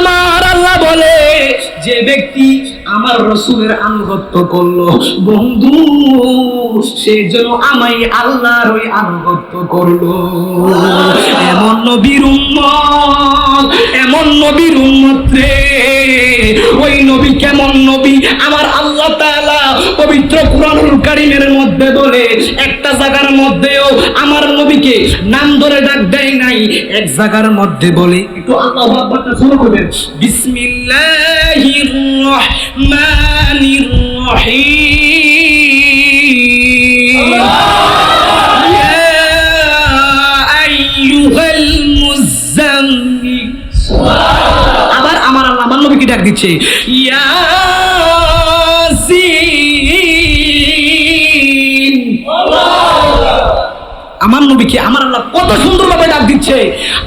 আমার আল্লাহ বলে, যে ব্যক্তি আমার রসুলের আনুগত্য করল, বন্ধু, সে যেন আমাই আল্লাহর ওই আনুগত্য করল। এমন নবীর এমন নবীর উম্মত রে, ওই নবী কেমন নবী? আমার পবিত্র কুরআনুল কারীমের মধ্যে বলে, একটা জায়গার মধ্যেও আমার নবীকে নাম ধরে ডাক দেয় নাই, এক জায়গার মধ্যে বলে, একটু আল্লাহু আকবারটা শুরু করবেন। বিসমিল্লাহির রহমানির ইয়া আবার আমার আল্লাহ আমার নবীকে ডাক দিচ্ছে। ইয়াসিন আমার নবীকে আমার আল্লাহ কত সুন্দরভাবে ডাক দিচ্ছে।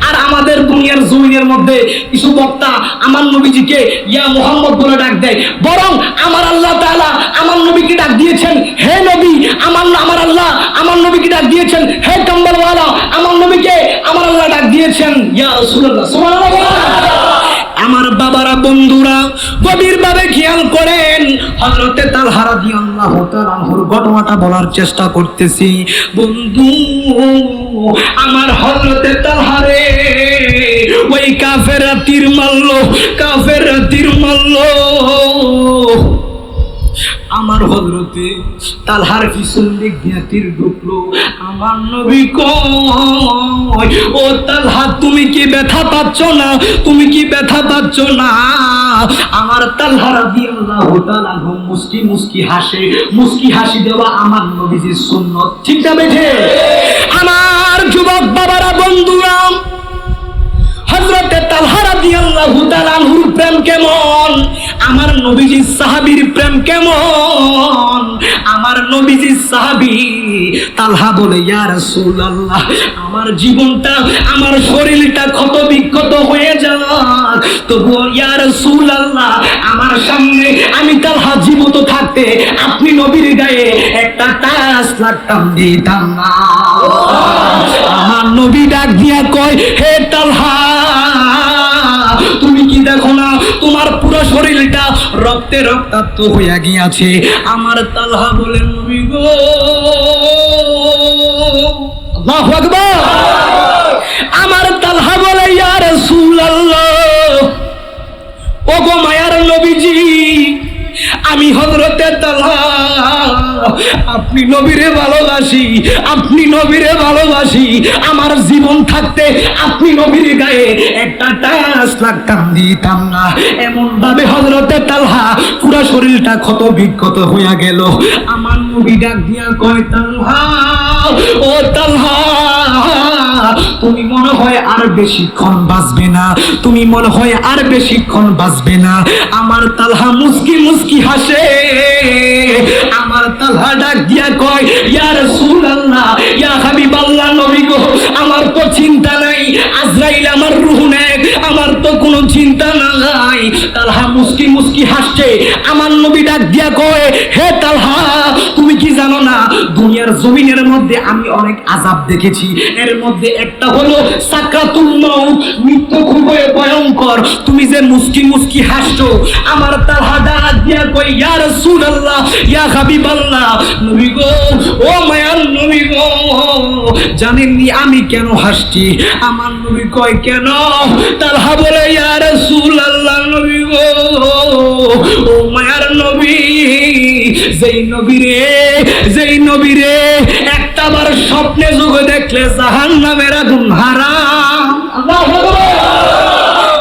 আর আমাদের দুনিয়ার জমিনের মধ্যে কিছু বক্তা আমার নবীজিকে ইয়া মোহাম্মদ বলে ডাক দেয়। বরং আমার আল্লাহ তাআলা আমার নবীকে ডাক দিয়েছেন, হে নবী, আমার আমার আল্লাহ আমার নবীকে ডাক দিয়েছেন, হে কম্বলওয়ালা, আমার নবীকে আমার আল্লাহ ডাক দিয়েছেন। ইয়া সুবহানাল্লাহ আমার বাবারা, বন্ধুরা গভীর ভাবে খেয়াল করেন। হজরতে তার হারা দিয়ে আল্লাহ তাআলার ঘটনাটা বলার চেষ্টা করতেছি। বন্ধু আমার হজরতে তার হারে ওই কাফেরা তীর মারলো কাফেরা তীর মারলো আমার হজরতে তালহার পিছন দিক দিয়ে তীর ঢুকলো। আমার নবী কয়, ও তালহা, তুমি কি ব্যথা পাচ্ছ না? তুমি কি ব্যথা পাচ্ছ না? আমার তালহা রাদিয়াল্লাহু তাআলা মুস্কি মুস্কি হাসে। মুস্কি হাসি দেওয়া আমার নবীজির সুন্নত। ঠিক না বেঠে? আমার যুবক বাবারা বন্ধুরা হযরতে তালহা রাদিয়াল্লাহু তাআলার প্রেম কেমন? আমার প্রেম কেমন? আমার সাহাবী তালহা বলে আমার জীবনটা, আমার শরীরটা ক্ষত বিক্ষত হয়ে যাক। তবু ইয়া রাসূলুল্লাহ, আমার সামনে আমি তালহা জীবিত থাকতে আপনি নবীর গায়ে একটা তাস লাগতাম, দিতাম না। আমার নবী ডাক দিয়া কয়, হে তালহা তোমার পুরো শরীরটা রক্তে রক্তাক্ত হইয়া গিয়াছে। আমার তালহা বলেন নবী গো! আল্লাহু আকবার! আপনি নবীরে ভালোবাসি, আপনি নবীরে ভালোবাসি, আমার জীবন থাকতে আপনি নবীর গায়ে একটা টাস লাগতাম, দিতাম না। এমন ভাবে হজরতে তালহা পুরো শরীরটা ক্ষত বিক্ষত হইয়া গেল। আমার নবী ডাক দিয়া কয়, তালহা, ও তালহা তুমি মনে হয় আর বেশিক্ষণ বাঁচবে না। তুমি মনে হয় আর বেশিক্ষণ বাঁচবে না। আমার তালহা মুস্কি মুস্কি হাসে। আমার তালহা ডাক দিয়া কয়, ইয়া রাসূলুল্লাহ, ইয়া হাবিবাল্লাহ নবী গো, আমার তো চিন্তা নাই, আজরাইল আমার রূহ নেক, আমার তো কোনো চিন্তা নাই। তালহা মুস্কি মুস্কি হাসছে। আমার নবী ডাক দিয়া কয়, হে তালহা, তুমি কি জানো না, দুনিয়ার জমিনের মধ্যে আমি অনেক আজাব দেখেছি। এর মধ্যে একটা হলো মৃত্যু খুবই ভয়ঙ্কর। তুমি যে মুস্কি মুস্কি হাসছো, আমার তালহা ডাক দিয়া কই ইয়া রাসূলুল্লাহ, ইয়া হাবিবাল্লাহ। নবী গো, ও মায়ার নবী গো, জানেননি আমি কেন হাসছি? আমার নবী কয়, কেন? তালহা বলে, ইয়া রাসূলুল্লাহ নবী গো, ও মায়ার নবী, যেই নবী রে, যেই নবী রে একটা বার স্বপ্নে যুগে দেখলে জাহান্নামের আগুন হারাম।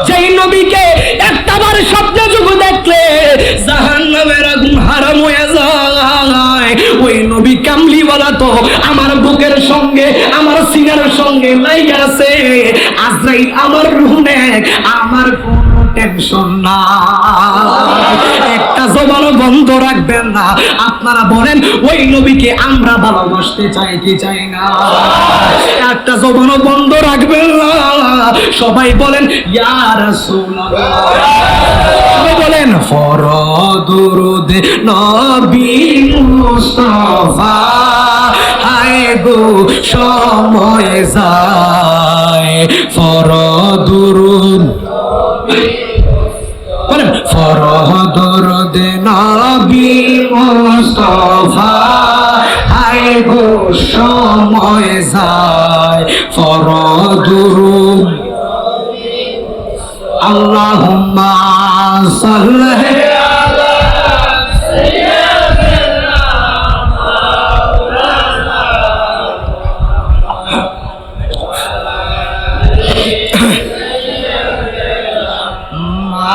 যেই নবীকে একটা বার স্বপ্নে যুগে দেখলে জাহান্নামের আগুন হারাম হয়ে যায়। ওই নবী কামলিওয়ালা তো আমার বুকের সঙ্গে আমার সিনার সঙ্গে লাইগা আছে। আজরাইল আমার রুহনে আমার কোনো টেনশন না জবানও বন্ধ রাখবেন না। আপনারা বলেন, ওই নবীকে আমরা ভালোবাসতে চাই কি চাই না? একটা জবানও বন্ধ রাখবেন না। সবাই বলেন, ইয়া রাসূলুল্লাহ। সবাই বলেন ফরদুরুদ নবী মুস্তাফা। হায় সময় যায়। ফরদুরুদ সময় যায় ফরদুরুদ আল্লাহুম্মা সাল্লি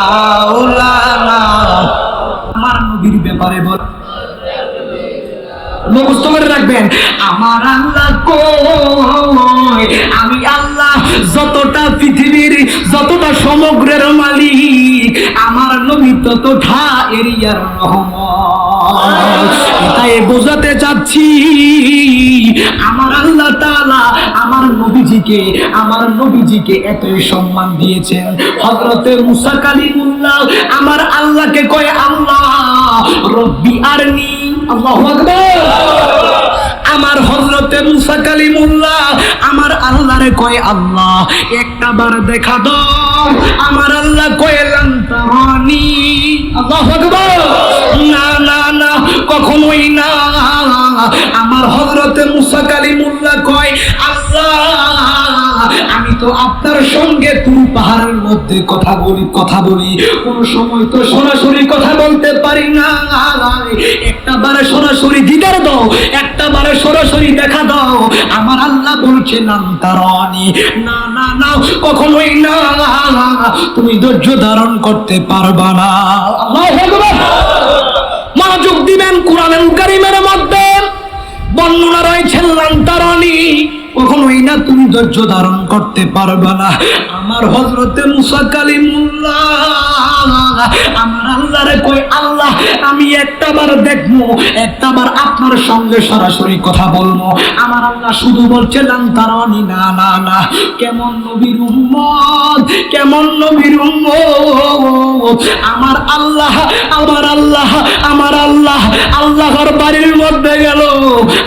মাওলানা আমার নবীর ব্যাপারে বল। মুখস্থ রাখবেন। আমার আল্লাহ কই? আমি আল্লাহ যতটা পৃথিবীর, যতটা সমগ্রের মালিক, আমার নবী ততটা এরিয়ার রহমান তাই বোঝাতে চাচ্ছি। আমার আল্লাহ তাআলা আমার নবীজিকে আমার নবীজিকে এতই সম্মান দিয়েছেন। হযরতে মুসা কালিমুল্লাহ আমার আল্লাহকে কয়, আল্লাহ, রব্বি আরনি। আল্লাহু আকবার। মুসা কালিমুল্লাহ, আমার আল্লাহরে কয় আল্লাহ? একটা বার দেখা দাও, আমার আল্লাহ কয় লান্তারানি আল্লাহু আকবার। না না না, কখনোই না। আমার হযরতে মুসা কালিমুল্লাহ কয়, আল্লাহ আমি তো আপনার সঙ্গে তুই পাহাড়ের মধ্যে কথা বলি কথা বলি। কোন সময় তো সরাসরি কথা বলতে পারি না। একটা বারে সরাসরি দিদার দাও, একটা বারে সরাসরি দেখা দাও। আমার আল্লাহ বলছে, নাম তারানি না না না, কখনোই না। তুমি ধৈর্য ধারণ করতে পারবা না। মনোযোগ দিবেন কোরআনুল কারীমের মধ্যে। বর্ণনা রয়েছে লান্তারণী কখনোই না তুমি ধৈর্য ধারণ করতে পারবে না। আমার হজরতে মুসা আমার আল্লাহরে কই আল্লাহ, আমি দেখব আপনার সঙ্গে সরাসরি কথা বলব। আমার আল্লাহ শুধু বলছে লান্তারণী না না না। কেমন নবীর উম্মত, কেমন নবীর উম্মত। আমার আল্লাহ আমার আল্লাহ আমার আল্লাহ, আল্লাহর বাড়ির মধ্যে গেল।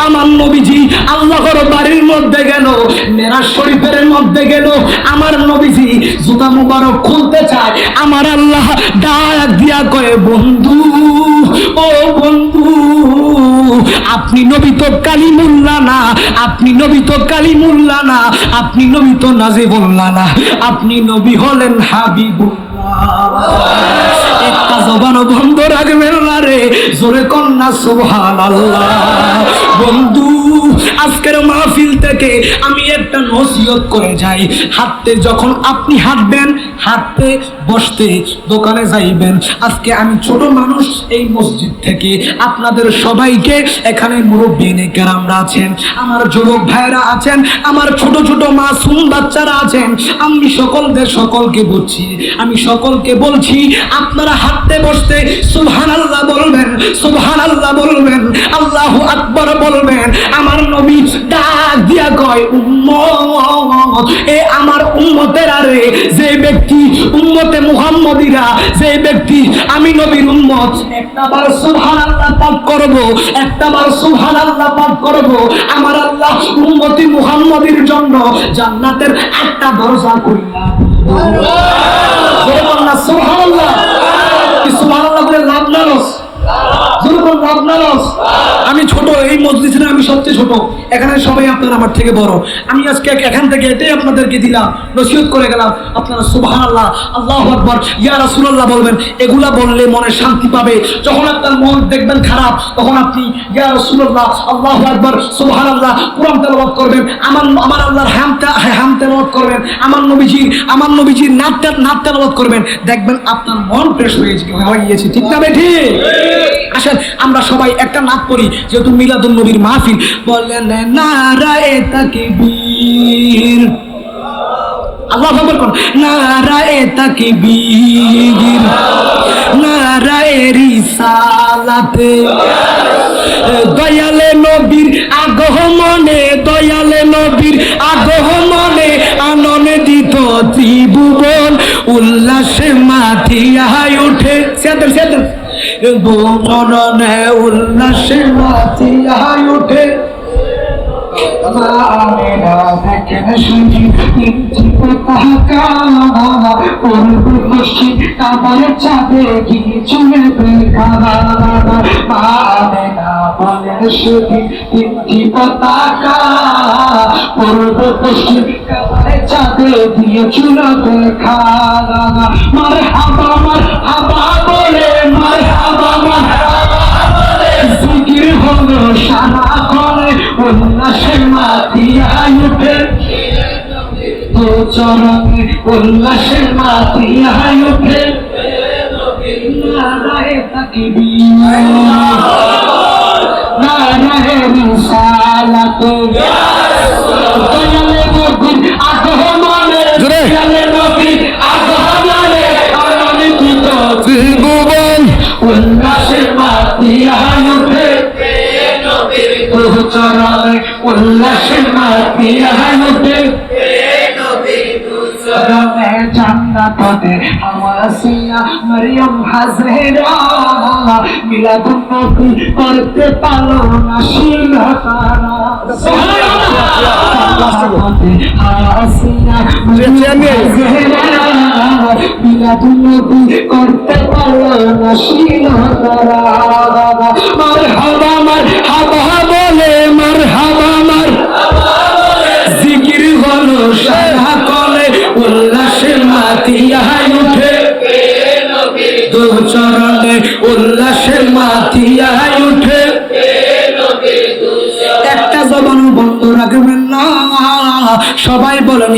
আমার নবীজি আল্লাহর বাড়ির মধ্যে গেল। মেরাজ শরীফের মধ্যে গেল। আমার নবীজি জুতা মুবারক খুলতে চায়। আমার আল্লাহ ডাক দিয়া কয়ে, বন্ধু, ও বন্ধু, আপনি নবী তো কালিমুল্লা না, আপনি নবী তো কালিমুল্লা না, আপনি নবী তো নাজিবুল্লাহ না, আপনি নবী হলেন হাবিবুল্লাহ। একটা জবানও বন্ধ রাখবেন না রে, জোরে কন্যা সুবহান বন্ধু আজকের মাহফিল থেকে আমি একটা নসিহত করে যাই। হাঁটতে যখন আপনি হাঁটবেন, হাঁটতে বসতে দোকানে যাইবেন। আজকে আমি ছোট মানুষ এই মসজিদ থেকে। আপনাদের সবাইকে এখানে মুরব্বী নেকেরামরা আছেন, আমার যুবক ভাইরা আছেন, আমার ছোট ছোট মাসুম বাচ্চারা আছেন। আমি সকলদের সকলকে বলছি, আমি সকলকে বলছি, আপনারা হাঁটতে বসতে সুবহান আল্লাহ বলবেন সুবহান আল্লাহ বলবেন, আল্লাহু আকবার বলবেন, আমার নবী দিয়া এ আমার যে ব্যক্তি উম্মতে মুহাম্মদিরা, যে ব্যক্তি আমি নবীর উম্মত একটা বার সুবহানাল্লাহ পাঠ করব একটা বার সুবহানাল্লাহ পাঠ করব, আমার আল্লাহ উম্মতি মুহাম্মদির জন্য জান্নাতের একটা দরজা করিয়া সুবহানাল্লাহ সুবহানাল্লাহ। কি সুবহানাল্লাহ লাভ লাভ এই মসজিদের আমি সবচেয়ে ছোট। এখানে সবাই আপনারা আমার থেকে বড়। আমি আজকে এখান থেকে এটাই আপনাদেরকে দিলাম, নসিহত করে গেলাম। আপনারা সুবহান আল্লাহ আল্লাহ আকবর, ইয়া রাসূলুল্লাহ বলবেন, এগুলা বললে মনে শান্তি পাবে। যখন আপনার মন দেখবেন খারাপ, তখন আপনি, ইয়া রাসূলুল্লাহ, আল্লাহ আকবর সুবহান আল্লাহ কোরআন তেলাওয়াত করবেন। আমার আমার আল্লাহর হাম তে- হাম তেলাওয়াত করবেন। আমার নবীজির আমার নবীজির নাচ তে- নাচ তেলাওয়াত করবেন। দেখবেন আপনার মন ফ্রেশ হয়ে হয়ে গিয়েছে, ঠিক না ঠিক? আসেন, আমরা সবাই একটা নাচ করি। যেহেতু মিলাদুল নবীর মাহফিল। বলেন, নারায়ে তাকবীর। আল্লাহ খবর কোন নারায়ে তাকবীর। নারায়ে রিসালাতে। দয়ালে নবীর আগমনে, দয়ালে নবীর আগমনে আনন্দিত ত্রিভুবন। উল্লাসে মাথিয়ায় উঠে। সেদের সেদের মননে উল্লাসে মাথিয়ায় উঠে মামেরা দেখেন শুনি পূর্ব চাঁদে গিয়ে চলে চাঁদে গিয়ে চলে বেখানা। মার হাবা মার হাবা বলে মার হাবা মার হলো সারা করে উল্লাসের মাতিয়ায় উঠে তো চরণে উল্লাসের মাতিয়ায় উঠে নারায় তাকবীর নারায় রিসালাত দয়ালে নবীর আগমনে দয়ালে নবীর আগমনে আনন্দিত ত্রিভুবন। উল্লাসের মাতিয়ায় উঠে চরণে উল্লাসের মাতিয়ায় উঠে চরণে জান্নাতে হাওয়াসিয়া মরিয়ম হাজেরা মিলাদুন নবী করতে পারল না শিল তারা মিলাদুন নবী করতে পারল না শিল তারা সবাই বলেন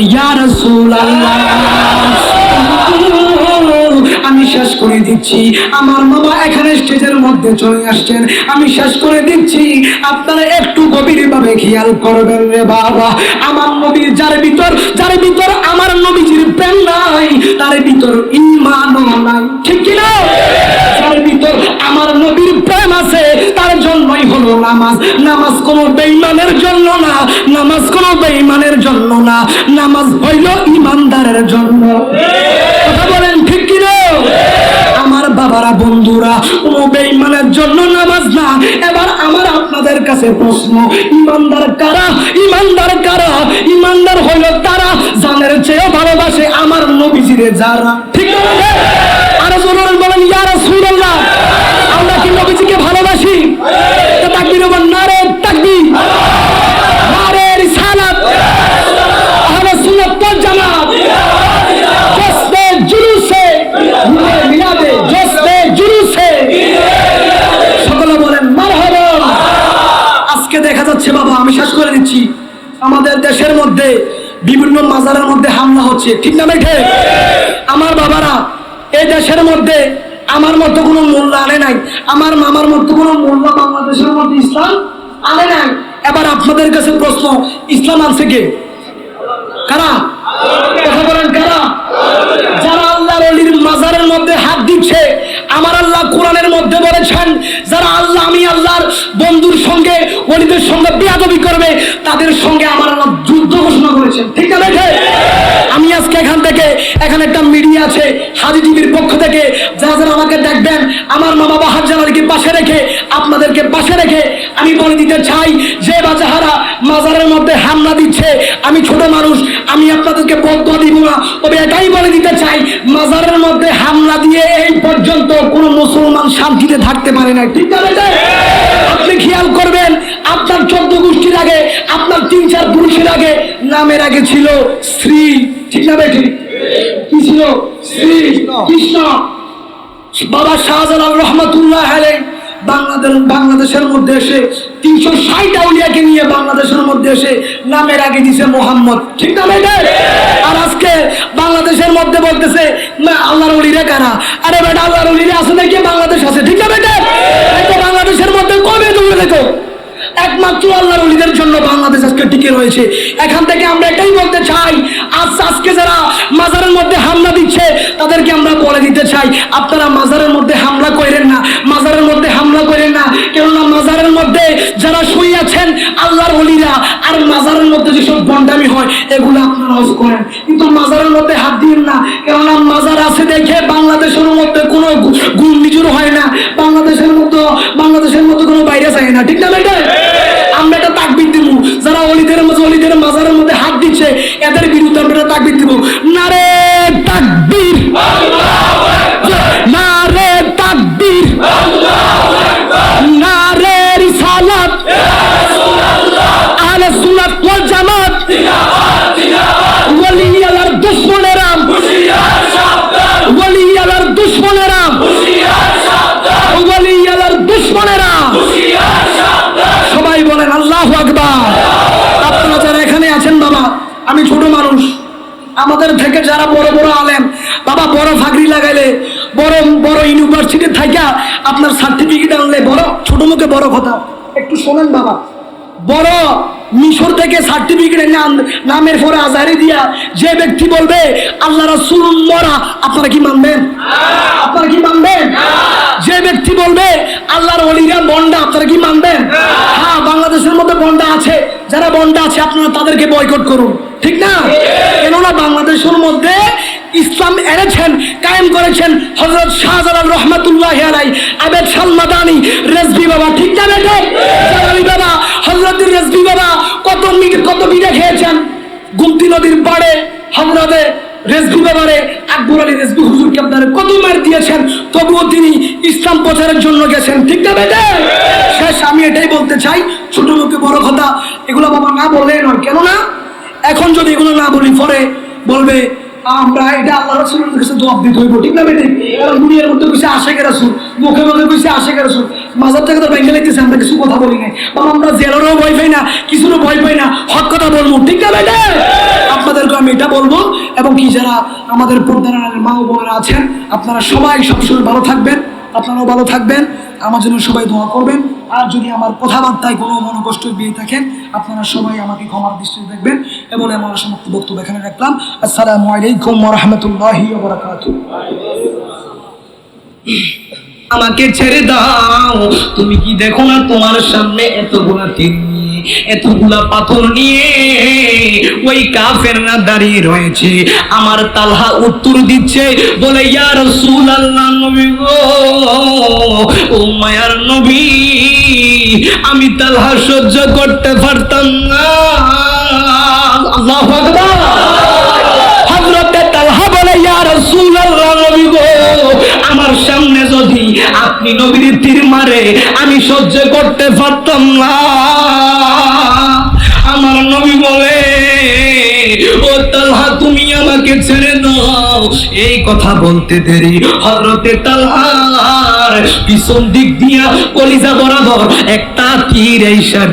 আমি শেষ করে দিচ্ছি। আমার বাবা এখানে স্টেজের মধ্যে চলে আসছেন। আমি শেষ করে দিচ্ছি। আপনারা একটু গভীর ভাবে খেয়াল করবেন রে বাবা। আমার নবীর যার ভিতর যার ভিতর আমার নবীজির প্রেম নাই, তার ভিতর ইমানও নাই। ঠিক কি না যার ভিতর আমার নবীর প্রেম আছে তার হলো নামাজ নামাজ কোনো বেঈমানের জন্য না, নামাজ কোনো বেঈমানের জন্য না, নামাজ হইল ইমানদারের জন্য। কথা বলেন ঠিক কি আমার বাবারা, বন্ধুরা, কোনো বেঈমানের জন্য নামাজ না। এবার আমার আপনাদের কাছে প্রশ্ন ইমানদার কারা? ইমানদার কারা? ইমানদার হইল তারা জানের চেয়েও ভালোবাসে আমার নবীজিরে যারা। ঠিক না আরও জোরে বলেন ইয়া রাসূলুল্লাহ আমরা কি নবীজিকে ভালোবাসি তো তাকবীর আমার নারে তাকবীর নারে রিসালাত আহলে সুন্নাত ওয়াল জামাত জশ্নে জুলুসে মিলাদে জশ্নে জুলুসে সকলে বলেন মারহাবা আজকে দেখা যাচ্ছে বাবা আমি শেষ করে দিচ্ছি। আমাদের দেশের মধ্যে বিভিন্ন মাজারের মধ্যে হামলা হচ্ছে। ঠিক না বেঠে আমার বাবারা, এই দেশের মধ্যে আমার মতো কোনো মূল্য আনে নাই। আমার মামার মতো কোনো মূল্য বাংলাদেশের মধ্যে ইসলাম আনে নাই। এবার আপনাদের কাছে প্রশ্ন, ইসলাম আনছে কে? কারা? কথা বলেন, কারা? যারা আল্লাহর অলির মাজারের মধ্যে হাত দিচ্ছে আমার আল্লাহ কোরআনের মধ্যে বলেছেন, যারা আল্লাহ, আমি আল্লাহর বন্ধুর সঙ্গে, অলিদের সঙ্গে বিয়াদবি করবে, তাদের সঙ্গে আমার আল্লাহ যুদ্ধ ঘোষণা করেছেন। ঠিক আছে এখানে একটা মিডিয়া আছে হাজি টিভির পক্ষ থেকে। যারা যারা আমাকে দেখবেন, আমার মা বাবা হাজার আলীকে পাশে রেখে, আপনাদেরকে পাশে রেখে আমি বলে দিতে চাই যে, বাজাহারা, মাজারের মধ্যে হামলা দিচ্ছে। আমি ছোট মানুষ, আমি আপনাদেরকে বদয়া দিব না। তবে এটাই বলে দিতে চাই, মাজারের মধ্যে হামলা দিয়ে এই পর্যন্ত কোনো মুসলমান শান্তিতে থাকতে পারে না ঠিক আছে আপনি খেয়াল করবেন, আপনার চোদ্দ গোষ্ঠীর আগে, আপনার তিন চার পুরুষের আগে, নামের আগে ছিল শ্রী ঠিক না বেঠিক কি ছিল শ্রী কৃষ্ণ। বাবা শাহজালাল রহমতুল্লাহ আলাই বাংলাদেশ বাংলাদেশের মধ্যে এসে তিনশো ষাট আউলিয়াকে নিয়ে বাংলাদেশের মধ্যে এসে নামের আগে দিছে মোহাম্মদ। ঠিক না বেটা আর আজকে বাংলাদেশের মধ্যে বলতেছে না আল্লাহর অলিরে কারা? আরে বেটা আল্লাহর অলিরে আছে নাকি? বাংলাদেশ আছে। ঠিক না বেটা বাংলাদেশের মধ্যে কবে দৌড়ে দেখো? একমাত্র আল্লাহর অলিদের জন্য বাংলাদেশ আজকে টিকে রয়েছে। এখান থেকে আমরা এটাই বলতে চাই, আজ আজকে যারা মাজারের মধ্যে হামলা দিচ্ছে, তাদেরকে আমরা বলে দিতে চাই, আপনারা মাজারের মধ্যে হামলা করেন না, মাজারের মধ্যে হামলা করেন না। কেননা মাজারের মধ্যে যারা শুই আছেন, আল্লাহর অলিরা আর মাজারের মধ্যে যেসব বন্ডামি হয়, এগুলো আপনারা হজ করেন। কিন্তু মাজারের মধ্যে হাত দিন না। কেননা মাজার আছে দেখে বাংলাদেশের মধ্যে কোনো ঘূর্ণিঝড় হয় না। বাংলাদেশের মতো বাংলাদেশের মতো কোনো বাইরে যায় না। ঠিক না বেটা? এদের বিরুদ্ধে আমরা তাকবির দিব। নারে তাকবির। নারে থেকে যারা বড় বড় আলেম, বাবা বড় ফাগরি লাগাইলে, বড় বড় ইউনিভার্সিটি থাকা আপনার সার্টিফিকেট আনলে বড়, ছোট মুখে বড় কথা। একটু শোনেন বাবা। বড় মিশর থেকে সার্টিফিকেট নাম নামের পরে আজারি দিয়া যে ব্যক্তি বলবে, আল্লাহ রাসূল মরা আপনারা কি মানবেন? আপনারা কি মানবেন? যে ব্যক্তি বলবে, আল্লাহর অলিরা বন্ডা আপনারা কি মানবেন? হ্যাঁ বাংলাদেশের মধ্যে বন্ডা আছে। যারা বন্ডা আছে, আপনারা তাদেরকে বয়কট করুন। ঠিক না? বাংলাদেশের মধ্যে ইসলাম এনেছেন, কায়েম করেছেন হজরত শাহজালাল রহমাতুল্লাহ আলাই আবেদ সালমাদানি রেজবি বাবা, ঠিক না বেটে? বাবা হজরত রেজবি বাবা, কত মিট কত বিড়ে খেয়েছেন? গুমতি নদীর পাড়ে হজরতে রেজবি বাবারে, আকবর আলী রেজবি হুজুরকে আপনারা কত মার দিয়েছেন? তবুও তিনি ইসলাম প্রচারের জন্য গেছেন, ঠিক না বেটে? শেষ, আমি এটাই বলতে চাই, ছোট মুখে বড় কথা, এগুলো বাবা না বললেই নয়, কেননা এখন যদি এগুলো না বলি, পরে বলবে, আমরা এটা আল্লাহ রাসূলের কাছে জবাব দিতে হইব, ঠিক না বেটি কারণ দুনিয়ার মধ্যে কইছে আশেখ রাসূল, মুখে মুখে কইছে আশেখ রাসূল। মাজার থেকে তো ব্যাংকে লাগতেছে আমরা কিছু কথা বলি নাই। বাবা, আমরা জেলেরও ভয় পাই না, কিছুরও ভয় পাই না, হক কথা বলব, ঠিক না বেটে আপনাদেরকে আমি এটা বলব এবং কি যারা আমাদের পর্দার মা বোনেরা আছেন, আপনারা সবাই সবসময় ভালো থাকবেন। আপনারাও ভালো থাকবেন। আমার জন্য সবাই দোয়া করবেন। আর যদি আমার কথাবার্তায় কোনো মনোকষ্ট দিয়ে থাকেন, আপনারা সবাই আমাকে ক্ষমার দৃষ্টিতে দেখবেন এবং আমার সমস্ত বক্তব্য এখানে রাখলাম। আসসালামু আলাইকুম রহমতুল্লাহি আমাকে ছেড়ে দাও। তুমি কি দেখো না তোমার সামনে এত গুণা এতগুলা পাথর নিয়ে ওই দাঁড়িয়ে রয়েছে। আমার তালহা উত্তর দিচ্ছে, বলে নবী গো, ও মায়ার নবী, আমি তালহা সহ্য করতে পারতাম না। তালহা বলে নবী গো আমার সামনে যদি আপনি নবীর তীর মারে, আমি সহ্য করতে পারতাম না। আমার নবী বলে, ও তালহা, তুমি আমাকে ছেড়ে দাও। এই কথা বলতে দেরি। হযরতে তালহার পিছন দিক দিয়া কলিজা বরাবর একটা তীর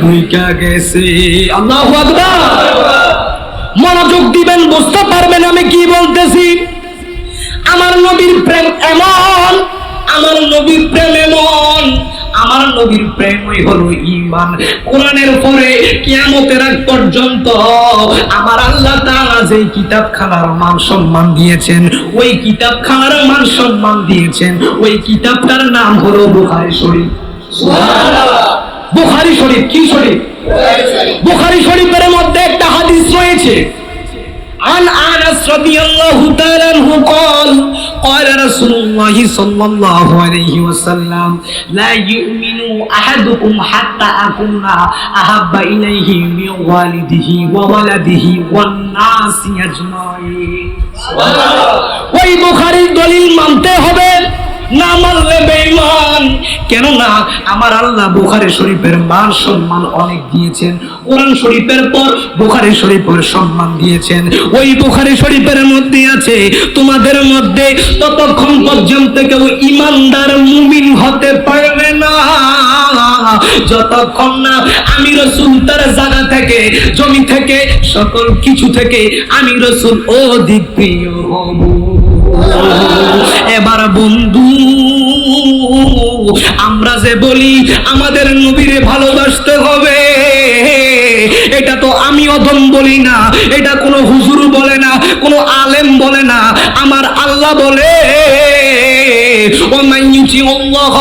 ঢুইকা গেছে। আল্লাহু মনোযোগ দিবেন, বুঝতে পারবেন আমি কি বলতেছি। আমার নবীর প্রেম এমন আমার নবীর প্রেম এমন আমার নবীর প্রেমই হলো ঈমান। কোরআনের পরে কিয়ামতের আগ পর্যন্ত আমার আল্লাহ তাআলা যে কিতাবখানার মান সম্মান দিয়েছেন ওই কিতাবখানার মান সম্মান দিয়েছেন ওই কিতাবটার নাম হলো বুখারী শরীফ। বুখারী শরীফ কি শরীফ। বুখারী শরীফের মধ্যে একটা হাদিস রয়েছে। عن انس رضي الله تعالى عنه قال قال رسول الله صلى الله عليه وسلم لا يؤمن احدكم حتى اكون احب اليه من والده وولده والناس اجمعين ওই বুখারীর দলিল মানতে হবে না মানলে বেঈমান কেননা আমার আল্লাহ বুখারী শরীফের মান সম্মান অনেক দিয়েছেন কোরআন শরীফের পর বুখারী শরীফের সম্মান দিয়েছেন। ওই বুখারী শরীফের মধ্যে আছে, তোমাদের মধ্যে ততক্ষণ পর্যন্ত কেউ ইমানদার মুমিন হতে পারবে না। যতক্ষণ না আমি রসুল তার জায়গা থেকে, জমি থেকে, সকল কিছু থেকে আমি রসুল হব। এবার বন্ধু, আমরা যে বলি, আমাদের নবীরে ভালোবাসতে হবে। আমি অধম বলি না, এটা কোনো হুজুর বলে না, কোনো আলেম বলে না, আমার আল্লাহ বলে ও মাইয়ুচি আল্লাহ।